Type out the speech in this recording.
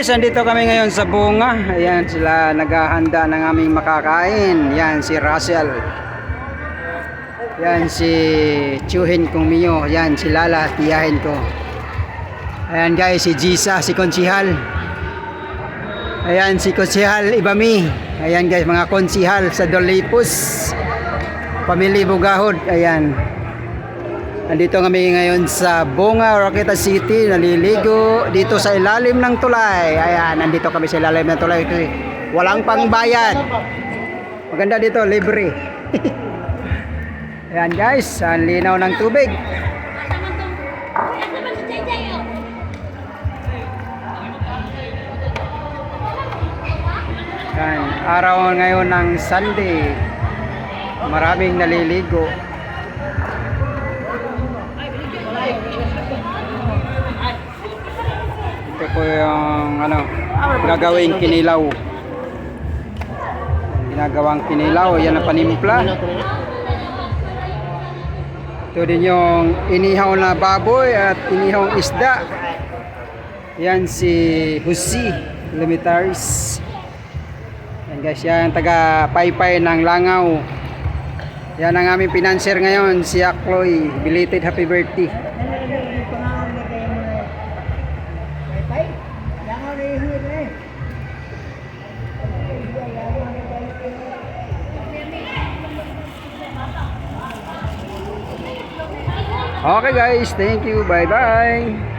guys, andito kami ngayon sa bunga. Ayan sila naghahanda ng aming makakain. Yan si Russell. Yan si Chuhin kong Mio. Yan si Lala, tiyahin ko. Ayan guys, si Jisa, si Konsihal. Ayan si Konsihal Ibami. Ayan guys, mga konsihal sa Dolipos. Pamili Bugahod. Ayan. Nandito kami ngayon sa Bunga, Roqueta City, naliligo dito sa ilalim ng tulay. Ayan, nandito kami sa ilalim ng tulay. Kasi Walang pangbayad. Maganda dito, libre. Ayan guys, ang linaw ng tubig. Ayan, araw ngayon ng Sunday. Maraming naliligo. Po yung ano, gagawing kinilaw. Ginagawang kinilaw, yan ang panimpla. Ito din yung inihaw na baboy at inihawang isda. Yan si Husi Limitaris. Yan guys, yan taga paypay ng Langaw. Yan ang aming pinanser ngayon, si Akloy. Belated happy birthday. Okay guys, thank you. Bye-bye.